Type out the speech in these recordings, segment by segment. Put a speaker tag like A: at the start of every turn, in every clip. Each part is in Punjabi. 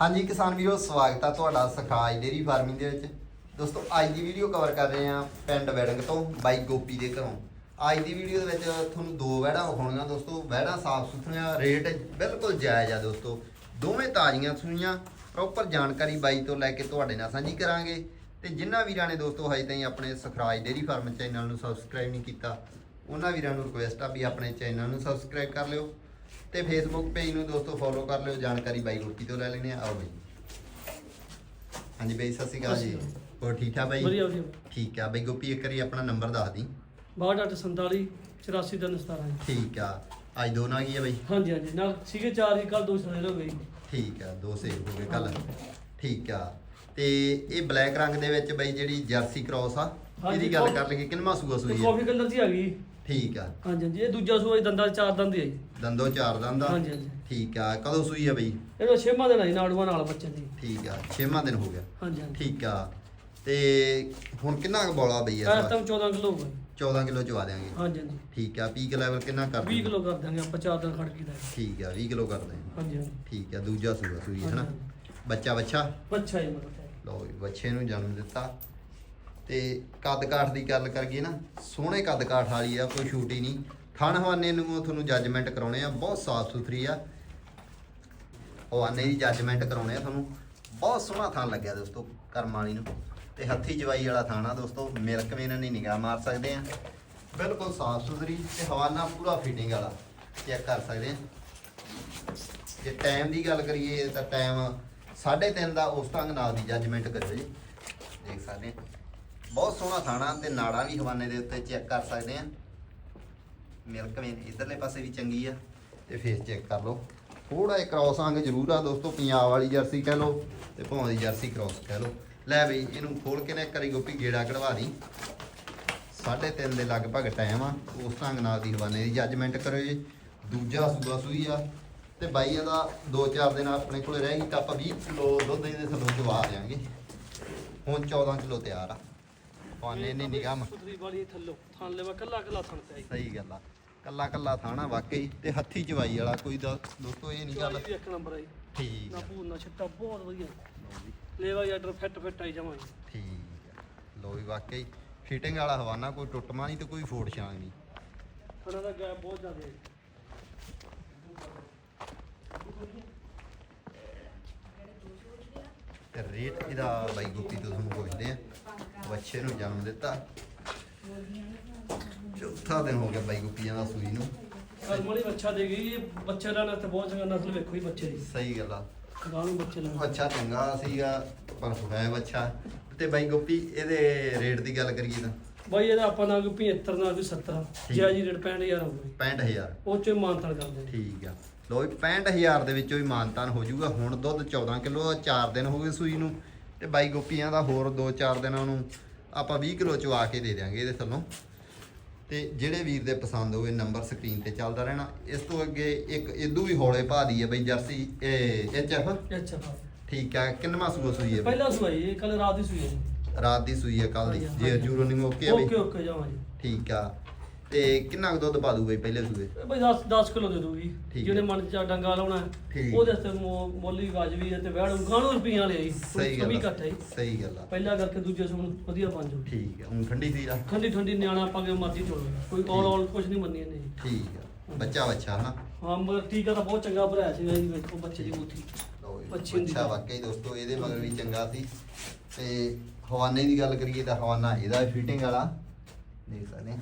A: ਹਾਂਜੀ ਕਿਸਾਨ ਵੀਰੋ, ਸਵਾਗਤ ਆ ਤੁਹਾਡਾ ਸਖਾਜ ਡੇਰੀ ਫਾਰਮਿੰਗ ਦੇ ਵਿੱਚ। ਦੋਸਤੋ, ਅੱਜ ਦੀ ਵੀਡੀਓ ਕਵਰ ਕਰ ਰਹੇ ਆ ਪਿੰਡ ਵੈਡਿੰਗ ਤੋਂ ਬਾਈ ਗੋਪੀ ਦੇ ਘਰੋਂ। ਅੱਜ ਦੀ ਵੀਡੀਓ ਦੇ ਵਿੱਚ ਤੁਹਾਨੂੰ ਦੋ ਵਹਿੜਾਂ ਵਿਖਾਉਣੀਆਂ ਦੋਸਤੋ। ਵਹਿੜਾਂ ਸਾਫ਼ ਸੁਥਰੀਆਂ, ਰੇਟ ਬਿਲਕੁਲ ਜਾਇਜ਼ ਆ ਦੋਸਤੋ। ਦੋਵੇਂ ਤਾਜ਼ੀਆਂ ਸੁਣੀਆਂ ਪ੍ਰੋਪਰ ਜਾਣਕਾਰੀ ਬਾਈ ਤੋਂ ਲੈ ਕੇ ਤੁਹਾਡੇ ਨਾਲ ਸਾਂਝੀ ਕਰਾਂਗੇ। ਤੇ ਜਿਨ੍ਹਾਂ ਵੀਰਾਂ ਨੇ ਦੋਸਤੋ ਹਜੇ ਤਾਈਂ ਆਪਣੇ ਸਖਰਾਜ ਡੇਰੀ ਫਾਰਮ ਚੈਨਲ ਨੂੰ ਸਬਸਕ੍ਰਾਈਬ ਨਹੀਂ ਕੀਤਾ, ਉਹਨਾਂ ਵੀਰਾਂ ਨੂੰ ਰਿਕੁਐਸਟ ਆ ਵੀ ਆਪਣੇ ਚੈਨਲ ਨੂੰ ਸਬਸਕ੍ਰਾਈਬ ਕਰ ਲਿਓ। ਤੇ ਫੇਸਬੁੱਕ ਪੇਜ ਨੂੰ ਦੋਸਤੋ ਫੋਲੋ ਕਰ ਲਿਓ ਜਾਣਕਾਰੀ ਬਾਈ ਗੋਪੀ ਤੋਂ ਲੈ ਲੈਣੇ ਆਓ ਬਾਈ। ਹਾਂਜੀ ਬਾਈ ਸਤਿ ਸ਼੍ਰੀ ਅਕਾਲ ਜੀ। ਹੋਰ ਠੀਕ ਠਾਕ ਬਾਈ?
B: ਵਧੀਆ ਵਧੀਆ।
A: ਠੀਕ ਆ। ਬਾਈ ਗੋਪੀ ਇੱਕ ਵਾਰੀ ਆਪਣਾ ਨੰਬਰ ਦੱਸ ਦੀ।
B: 6247 84 ਦਿਨ 17
A: ਠੀਕ ਆ। ਅੱਜ ਦੋ ਨਾ ਕੀ ਆ ਬਾਈ?
B: ਹਾਂਜੀ ਹਾਂਜੀ। ਨਾਲ ਸੀਗੇ ਚਾਰ ਹੀ ਕੱਲ ਦੋ ਸਵੇਰ ਹੋ ਗਈ
A: ਠੀਕ ਆ। ਦੋ ਸੇਵ ਹੋ ਗਏ ਕੱਲ ਠੀਕ ਆ। ਤੇ ਇਹ ਬਲੈਕ ਰੰਗ ਦੇ ਵਿੱਚ ਬਾਈ ਜਿਹੜੀ ਜਰਸੀ ਕ੍ਰਾਸ ਆ ਇਹਦੀ ਗੱਲ ਕਰ ਲਈਏ ਕਿੰਨਵਾਂ ਸੂਆ ਸੂਈ ਆ?
B: ਕਾਫੀ ਕਲਰ ਦੀ ਆ ਗਈ।
A: ਠੀਕ ਆ।
B: ਹਾਂਜੀ ਹਾਂਜੀ ਇਹ ਦੂਜਾ ਸੂਆ ਦੰਦਾਂ ਚ ਚਾਰ ਦੰਦ ਹੀ ਆਈ
A: ਦੰਦੋ ਚਾਰ ਦੰਦ ਆ?
B: ਹਾਂਜੀ ਹਾਂਜੀ।
A: ਠੀਕ ਆ ਕਦੋਂ ਸੂਈ ਆ ਬਾਈ?
B: ਇਹਦਾ ਛੇਵਾਂ ਦਿਨ ਆਈ ਨਾੜੂਆਂ ਨਾਲ ਬੱਚੇ ਦੀ।
A: ਠੀਕ ਆ 6ਵਾਂ ਦਿਨ ਹੋ ਗਿਆ।
B: ਹਾਂਜੀ ਹਾਂਜੀ।
A: ਠੀਕ ਆ ਤੇ ਹੁਣ ਕਿੰਨਾ ਕੁ ਬੋਲਾ ਬਈ ਇਸ
B: ਤਾਂ
A: ਵਾਰ?
B: 14 ਕਿਲੋ ਹੋਊਗਾ
A: 14 ਕਿਲੋ ਚਵਾ ਦਿਆਂਗੇ।
B: ਹਾਂਜੀ ਹਾਂਜੀ।
A: ਠੀਕ ਆ ਪੀਕ ਲੈਵਲ ਕਿੰਨਾ ਕਰ
B: 20 ਕਿਲੋ ਕਰ ਦਾਂਗੇ ਆਪਾਂ ਚਾਰ ਦਿਨ ਖੜ ਕੇ ਦਾ
A: ਠੀਕ ਆ 20 ਕਿਲੋ ਕਰਦੇ ਹਾਂ
B: ਹਾਂਜੀ ਹਾਂਜੀ।
A: ਠੀਕ ਆ ਦੂਜਾ ਸੂਆ ਸੂਈ ਹੈ ਨਾ
B: ਹਾਂਜੀ,
A: ਬੱਚਾ ਬੱਚਾ
B: ਬੱਚਾ ਹੀ ਮਤਲਬ
A: ਲਓ ਜੀ ਬੱਚੇ ਨੂੰ ਜਨਮ ਦਿੱਤਾ। ਤੇ ਕੱਦ ਕਾਠ ਦੀ ਗੱਲ ਕਰੀਏ ਨਾ, ਸੋਹਣੇ ਕੱਦ ਕਾਠ ਵਾਲੀ ਆ, ਕੋਈ ਛੂਟੀ ਨਹੀਂ। ਥਣ ਹਵਾਨੇ ਨੂੰ ਤੁਹਾਨੂੰ ਜੱਜਮੈਂਟ ਕਰਾਉਣੇ ਆ, ਬਹੁਤ ਸਾਫ਼ ਸੁਥਰੀ ਆ। ਹਵਾਨੇ ਦੀ ਜੱਜਮੈਂਟ ਕਰਾਉਣੇ ਆ ਤੁਹਾਨੂੰ। ਬਹੁਤ ਸੋਹਣਾ ਥਾਂ ਲੱਗਿਆ ਦੋਸਤੋ, ਕਰਮ ਵਾਲੀ ਨੂੰ। ਤੇ ਹੱਥੀ ਜਵਾਈ ਵਾਲਾ ਥਾਂ ਆ ਦੋਸਤੋ, ਮਿਲਕ ਵੀ ਇਹਨਾਂ ਦੀ ਨਿਗਾਹ ਮਾਰ ਸਕਦੇ ਆ। ਬਿਲਕੁਲ ਸਾਫ਼ ਸੁਥਰੀ ਤੇ ਹਵਾਨਾ ਪੂਰਾ ਫਿਟਿੰਗ ਵਾਲਾ। ਚੈੱਕ ਕਰ ਸਕਦੇ ਆ। ਜੇ ਟਾਈਮ ਦੀ ਗੱਲ ਕਰੀਏ ਤਾਂ ਟਾਈਮ 3:30 ਦਾ ਉਸ ਢੰਗ ਨਾਲ ਦੀ ਜੱਜਮੈਂਟ ਕਰਿਓ ਜੀ। ਦੇਖ ਸਕਦੇ ਆ। ਬਹੁਤ ਸੋਹਣਾ ਥਾਣਾ ਤੇ ਨਾੜਾਂ ਵੀ ਹਵਾਨੇ ਦੇ ਉੱਤੇ ਚੈੱਕ ਕਰ ਸਕਦੇ ਆ। ਮਿਲਕ ਵੇਨ ਇਧਰਲੇ ਪਾਸੇ ਵੀ ਚੰਗੀ ਆ, ਤੇ ਫੇਸ ਚੈੱਕ ਕਰ ਲਓ। ਥੋੜਾ ਜਿਹਾ ਕ੍ਰਾਸ ਅੰਗ ਜ਼ਰੂਰ ਆ ਦੋਸਤੋ, ਪੰਜਾਬ ਵਾਲੀ ਜਰਸੀ ਕਹਿ ਲਓ ਤੇ ਭਾਵੇਂ ਦੀ ਜਰਸੀ ਕ੍ਰਾਸ ਕਹਿ ਲਓ। ਲੈ ਬਈ ਇਹਨੂੰ ਖੋਲ ਕੇ ਨਾ ਇੱਕ ਵਾਰੀ ਗੋਪੀ ਗੇੜਾ ਕਢਵਾ ਦੀ। 3:30 ਦੇ ਲਗਭਗ ਟਾਈਮ ਆ, ਉਸ ਢੰਗ ਨਾਲ ਦੀ ਹਵਾਨੇ ਦੀ ਜੱਜਮੈਂਟ ਕਰੋ ਜੀ। ਦੂਜਾ ਸੂਆ ਸੂਈ ਆ, ਤੇ ਬਾਈ ਇਹਦਾ 2-4 ਦਿਨ ਆਪਣੇ ਕੋਲ ਰਹਿ ਗਈ, ਤਾਂ ਆਪਾਂ 20 ਕਿਲੋ ਦੁੱਧ ਇਹਦੇ ਥੱਲੋਂ ਚਵਾ ਦਿਆਂਗੇ। ਹੁਣ 14 ਕਿਲੋ ਤਿਆਰ ਆ। ਹਵਾਨੇ ਨੇ ਨਿਗਾਹ ਮ-
B: ਸੁਥਰੀ ਵਾਲੀ ਥੱਲੋ ਥਾਂ ਲੈਵਾ ਕੱਲਾ ਕੱਲਾ ਥਣ ਤੇ ਆਈ।
A: ਸਹੀ ਗੱਲ ਆ ਕੱਲਾ ਕੱਲਾ ਥਾਣਾ ਵਾਕਈ ਤੇ ਹੱਥੀ ਚਵਾਈ ਵਾਲਾ ਕੋਈ ਦਾ ਦੋਸਤੋ ਇਹ ਨਹੀਂ ਗੱਲ।
B: ਇੱਕ ਨੰਬਰ ਆਈ
A: ਠੀਕ
B: ਨਾ ਭੂਰ ਨਾ ਛੱਟਾ ਬਹੁਤ ਵਧੀਆ। ਲੇਵਾ ਯਾਡਰ ਫਿੱਟ ਫਿੱਟ ਆਈ ਜਾਵਾਂਗੇ।
A: ਠੀਕ ਆ। ਲੋ ਵੀ ਵਾਕਈ ਫਿਟਿੰਗ ਵਾਲਾ ਹਵਾਨਾ ਕੋਈ ਟੁੱਟਮਾ ਨਹੀਂ ਤੇ ਕੋਈ ਫੋੜ ਛਾਂਗ ਨਹੀਂ
B: ਥਣਾ ਦਾ ਗੈਪ ਬਹੁਤ ਜ਼ਿਆਦਾ ਹੈ।
A: ਤੇ ਰੇਟ ਇਹਦਾ ਬਾਈ ਗੋਪੀ ਤੋਂ ਤੁਹਾਨੂੰ ਪੁੱਛਦੇ ਆ। ਬੱਚੇ ਨੂੰ ਜਨਮ ਦਿੱਤਾ। ਚੌਥਾ ਦਿਨ ਹੋ ਗਿਆ ਬਾਈ ਗੋਪੀਆਂ ਦਾ ਸੂਈ ਨੂੰ।
B: ਕਰਮ ਵਾਲੀ ਬੱਚਾ ਦੇ ਗਈ ਬੱਚੇ ਦਾ ਨਸਲ ਬਹੁਤ ਚੰਗਾ ਨਸਲ ਵੇਖੋ ਹੀ ਬੱਚੇ ਦੀ।
A: ਸਹੀ ਗੱਲ ਆ।
B: ਗਾਂ ਨੂੰ ਬੱਚੇ ਲੈਣ
A: ਬੱਚਾ ਚੰਗਾ ਸੀਗਾ ਪਰ ਹੈ ਬੱਚਾ ਤੇ ਬਾਈ ਗੋਪੀ ਇਹਦੇ ਰੇਟ ਦੀ ਗੱਲ ਕਰੀਏ ਤਾਂ।
B: ਬਾਈ ਇਹਦਾ ਆਪਾਂ ਨਾਲ ਕੋਈ 75 ਨਾਲ ਕੋਈ 70
A: ਠੀਕ।
B: ਜਿਆ ਜੀ ਰੇਟ 65000 ਹੋਊਗਾ
A: 65000
B: ਉਹ ਚ ਮਾਨਤਾਨ ਕਰਦੇ
A: ਠੀਕ ਆ। ਲੋ 65000 ਦੇ ਵਿੱਚੋਂ ਵੀ ਮਾਨਤਾਨ ਹੋ ਜਾਊਗਾ। ਹੁਣ ਦੁੱਧ 14 ਕਿਲੋ 4 ਦਿਨ ਹੋ ਗਏ ਸੂਈ ਨੂੰ। ਤੇ ਬਾਈ ਗੋਪੀਆਂ ਦਾ ਹੋਰ 2-4 ਦਿਨਾਂ ਨੂੰ ਆਪਾਂ 20 ਕਿਲੋ ਚਵਾ ਕੇ ਦੇ ਦਿਆਂਗੇ ਇਹਦੇ ਥੱਲੋਂ। ਤੇ ਜਿਹੜੇ ਵੀਰ ਦੇ ਪਸੰਦ ਹੋਵੇ ਨੰਬਰ ਸਕਰੀਨ ਤੇ ਚੱਲਦਾ ਰਹਿਣਾ। ਇਸ ਤੋਂ ਅੱਗੇ ਇੱਕ ਇਦੋਂ ਵੀ ਹੌਲੇ ਭਾ ਦੀ ਹੈ ਬਈ ਜਰਸੀ ਇਹ ਐਚਐਫ
B: ਅੱਛਾ
A: ਠੀਕ ਆ ਕਿੰਨਵਾਂ ਸੂਆ ਸੂਈ ਹੈ?
B: ਪਹਿਲਾ ਸੁਆਈ ਇਹ ਕੱਲ ਰਾਤ ਦੀ ਸੂਈ ਹੈ
A: ਰਾਤ ਦੀ ਸੂਈ ਹੈ ਕੱਲ ਦੀ। ਜੇ। ਜੂਰੋ ਨਹੀਂ ਓਕੇ ਆ ਬਈ?
B: ਓਕੇ ਓਕੇ ਜਾਵਾਂ ਜੀ।
A: ਠੀਕ ਆ। ਤੇ ਕਿੰਨਾ ਕੁ ਦੁੱਧ ਪਾ ਦੂ ਬਈ ਪਹਿਲੇ ਸੂਏ?
B: ਬਈ 10 10 ਕਿਲੋ ਦੇ ਦੂਗੀ
A: ਠੀਕ
B: ਜਿਹੜੇ
A: ਹੈ।
B: ਮਨ ਚ ਡੰਗਾ ਲਾਉਣਾ ਹੈ,
A: ਠੀਕ।
B: ਉਹਦੇ ਵਾਸਤੇ ਮੁੱਲ ਵੀ ਵਾਜਬੀ ਹੈ ਤੇ ਵੈੜ ਗਾਣੂ ਰੁਪਈਆਂ ਲਈ ਆਈ
A: ਸਹੀ ਗੱਲ ਆ,
B: ਘੱਟ ਆਈ
A: ਸਹੀ ਗੱਲ ਆ।
B: ਪਹਿਲਾ ਕਰਕੇ ਦੂਜੇ ਸੂਣ ਵਧੀਆ ਬਣ ਜਾਊ।
A: ਠੀਕ ਆ ਹੁਣ ਠੰਡੀ ਸੀ ਆ
B: ਠੰਡੀ ਠੰਡੀ ਨਿਆਣਾ ਆਪਾਂ ਕੇ ਮਰਜ਼ੀ ਚੋਲ ਕੋਈ ਔਲ ਔਲ ਕੁਝ ਨਹੀਂ ਮੰਨੀ ਇਹਨੇ।
A: ਠੀਕ ਆ ਬੱਚਾ ਬੱਚਾ ਹਨਾ?
B: ਹਾਂ ਮਗਰ ਟੀਕਾ ਤਾਂ ਬਹੁਤ ਚੰਗਾ ਭਰਾਇਆ ਸੀਗਾ ਜੀ ਵੇਖੋ ਬੱਚੇ ਦੀ ਬੂਥੀ।
A: ਲਓ ਜੀ,
B: ਅੱਛੀ ਹੁੰਦੀ
A: ਬੱਚਾ। ਵਾਕਈ ਦੋਸਤੋ ਇਹਦੇ ਮਗਰ ਵੀ ਚੰਗਾ ਸੀ। ਤੇ ਹਵਾਨੇ ਦੀ ਗੱਲ ਕਰੀਏ ਤਾਂ ਹਵਾਨਾ ਇਹਦਾ ਫਿਟਿੰਗ ਵਾਲਾ। ਦੇਖ ਸਕਦੇ ਆ।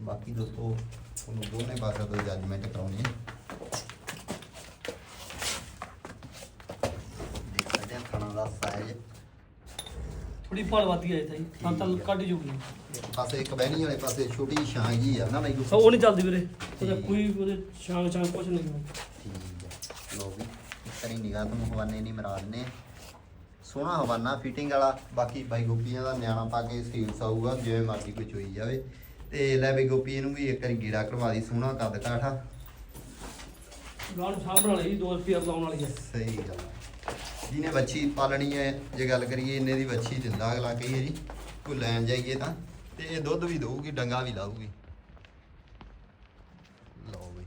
A: ਬਾਕੀ ਦੋਸਤੋ ਤੁਹਾਨੂੰ ਦੋਨੇ ਪਾਸੇ ਤੋਂ ਜੱਜਮੈਂਟ ਕਰਾਉਣੀ ਹੈ। ਦੇਖ ਸਕਦੇ ਆ ਖਾਣਾ ਦਾ ਸਾਈਜ਼
B: ਥੋੜੀ ਭਾਲ ਵਾਦੀ ਆਈ ਤਾਈ ਤਾਂ ਤਾਂ। ਕੱਢ ਜੂਗੀ
A: ਪਾਸੇ ਇੱਕ ਬਹਿਣੀ ਵਾਲੇ ਪਾਸੇ ਛੋਟੀ ਛਾਂ ਜੀ ਆ ਨਾ
B: ਹਾਂ, ਉਹ ਨਹੀਂ ਚੱਲਦੀ ਵੀਰੇ ਉਹਦਾ। ਕੋਈ ਉਹਦੇ ਛਾਂਗ ਛਾਂਗ ਕੁਝ ਨਹੀਂ।
A: ਠੀਕ ਹੈ। ਲੋ ਵੀ ਕਰੀ ਨਿਗਾਹ ਤੁਹਾਨੂੰ ਹਵਾਨੇ ਨਹੀਂ ਮਰਾ ਦਿੰਨੇ ਸੋਹਣਾ ਹਵਾਨਾ ਫਿਟਿੰਗ ਵਾਲਾ ਬਾਕੀ ਬਾਈ ਗੋਪੀਆਂ ਦਾ ਨਿਆਣਾ ਪਾ ਕੇ ਸੇਲਸ ਆਊਗਾ ਜਿਵੇਂ ਮਰਜ਼ੀ ਕੋਈ ਚੋਈ ਜਾਵੇ। ਤੇ ਲੈ ਬਈ ਗੋਪੀ ਇਹਨੂੰ ਵੀ ਇੱਕ ਵਾਰੀ ਗੀੜਾ ਕਰਵਾ ਦੀ ਸੋਹਣਾ ਕੱਦ ਕਾਠਾ
B: ਗਾਂ ਸਾਂਭਣ ਵਾਲੀ 2 ਰੁਪਏ ਲਾਉਣ ਵਾਲੀ ਹੈ
A: ਸਹੀ ਗੱਲ ਆ। ਜਿਹਨੇ ਵੱਛੀ ਪਾਲਣੀ ਹੈ ਜੇ ਗੱਲ ਕਰੀਏ ਇੰਨੇ ਦੀ ਵੱਛੀ ਦਿੰਦਾ ਅਗਲਾ ਕਹੀਏ ਜੀ ਕੋਈ ਲੈਣ ਜਾਈਏ ਤਾਂ। ਤੇ ਇਹ ਦੁੱਧ ਵੀ ਦਊਗੀ ਡੰਗਾ ਵੀ ਲਾਊਗੀ। ਲਓ ਬਈ।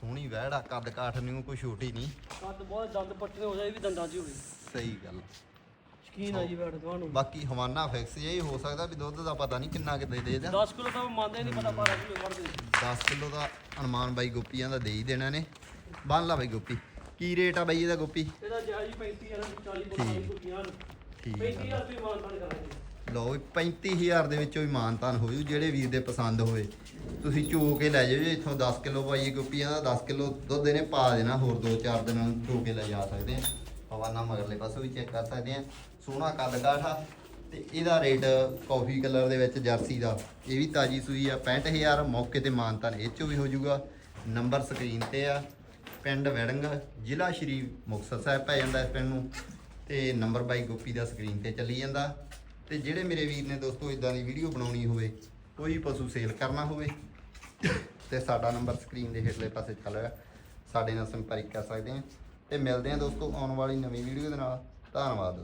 A: ਸੋਹਣੀ ਵਹਿੜਾ ਕੱਦ ਕਾਠ ਨੂੰ ਕੋਈ ਛੋਟੀ ਨਹੀਂ।
B: ਕੱਦ ਬਹੁਤ ਦੰਦ ਪੱਟਨੇ ਹੋ ਜਾਏ ਇਹ ਵੀ ਦੰਦਾਂ 'ਚ ਹੀ ਹੋਵੇ।
A: ਸਹੀ ਗੱਲ
B: ਸ਼ਕੀਨ ਆ ਜੀ ਬੈਠ ਤੁਹਾਨੂੰ।
A: ਬਾਕੀ ਹਵਾਨਾ ਫਿਕਸ ਇਹ ਹੋ ਸਕਦਾ ਵੀ ਦੁੱਧ ਦਾ ਪਤਾ ਨਹੀਂ ਕਿੰਨਾ ਕਿਤੇ ਦੇ ਦੇ
B: 10 ਕਿਲੋ ਤਾਂ ਮੰਨਦੇ ਨਹੀਂ ਪਤਾ 12 ਕਿਲੋ ਕੱਢਦੇ
A: 10 ਕਿਲੋ ਦਾ ਅਨੁਮਾਨ ਬਾਈ ਗੋਪੀਆਂ ਦਾ ਦੇ ਹੀ ਦੇਣਾ ਨੇ। ਬੰਨ ਲਾ ਬਾਈ ਗੋਪੀ। ਕੀ ਰੇਟ ਆ ਬਾਈ ਇਹਦਾ ਗੋਪੀ?
B: ਇਹਦਾ ਜਾਇਜ਼ 35 40 45 ਕੁੱਤੀਆਂ
A: ਠੀਕ।
B: 35 ਰੁਪਏ ਮਾਨਤਾਨ ਕਰਾਂਗੇ
A: ਲਓ ਵੀ 35000 ਦੇ ਵਿੱਚੋਂ ਹੀ ਮਾਨਤਾਨ ਹੋ ਜੂ ਜਿਹੜੇ ਵੀਰ ਦੇ ਪਸੰਦ ਹੋਏ ਤੁਸੀਂ ਚੋ ਕੇ ਲੈ ਜਾਓ ਜੀ ਇੱਥੋਂ 10 ਕਿਲੋ ਪਾਈਏ ਗੋਪੀਆਂ ਦਾ 10 ਕਿਲੋ ਦੁੱਧ ਇਹਨੇ ਪਾ ਦੇਣਾ ਹੋਰ 2-4 ਦਿਨਾਂ ਨੂੰ ਚੋ ਕੇ ਲੈ ਜਾ ਸਕਦੇ ਆ। ਹਵਾਨਾ ਮਗਰਲੇ ਪਾਸੋਂ ਵੀ ਚੈੱਕ ਕਰ ਸਕਦੇ ਆ। ਸੋਹਣਾ ਕੱਦ ਕਾਠਾ ਤੇ ਇਹਦਾ ਰੇਟ ਕਾਫੀ ਕਲਰ ਦੇ ਵਿੱਚ ਜਰਸੀ ਦਾ। ਇਹ ਵੀ ਤਾਜੀ ਸੂਈ ਆ 65000 ਮੌਕੇ ਤੇ ਮਾਨਤਾਨ ਇਹ ਚੋਂ ਵੀ ਹੋ ਜਾਊਗਾ। ਨੰਬਰ ਸਕਰੀਨ ਤੇ ਆ, ਪਿੰਡ ਵੜੰਗ, ਜ਼ਿਲ੍ਹਾ ਸ਼੍ਰੀ ਮੁਕਤਸਰ ਸਾਹਿਬ ਪੈ ਜਾਂਦਾ ਇਸ ਪਿੰਡ ਨੂੰ। ਤੇ ਨੰਬਰ ਬਾਈ ਗੋਪੀ ਦਾ ਸਕਰੀਨ ਤੇ ਚੱਲੀ ਜਾਂਦਾ। ਤੇ ਜਿਹੜੇ ਮੇਰੇ ਵੀਰ ਨੇ ਦੋਸਤੋ ਇਦਾਂ ਦੀ ਵੀਡੀਓ ਬਣਾਉਣੀ ਹੋਵੇ, ਕੋਈ ਪਸ਼ੂ ਸੇਲ ਕਰਨਾ ਹੋਵੇ, ਤੇ ਸਾਡਾ ਨੰਬਰ ਸਕਰੀਨ ਦੇ ਹੇਠਲੇ ਪਾਸੇ ਚੱਲ ਰਿਹਾ। ਸਾਡੇ ਨਾਲ ਸੰਪਰਕ ਕਰ ਸਕਦੇ ਆ। ਤੇ ਮਿਲਦੇ ਆ ਦੋਸਤੋ ਆਉਣ ਵਾਲੀ ਨਵੀਂ ਵੀਡੀਓ ਦੇ ਨਾਲ। ਧੰਨਵਾਦ ਦੋਸਤੋ।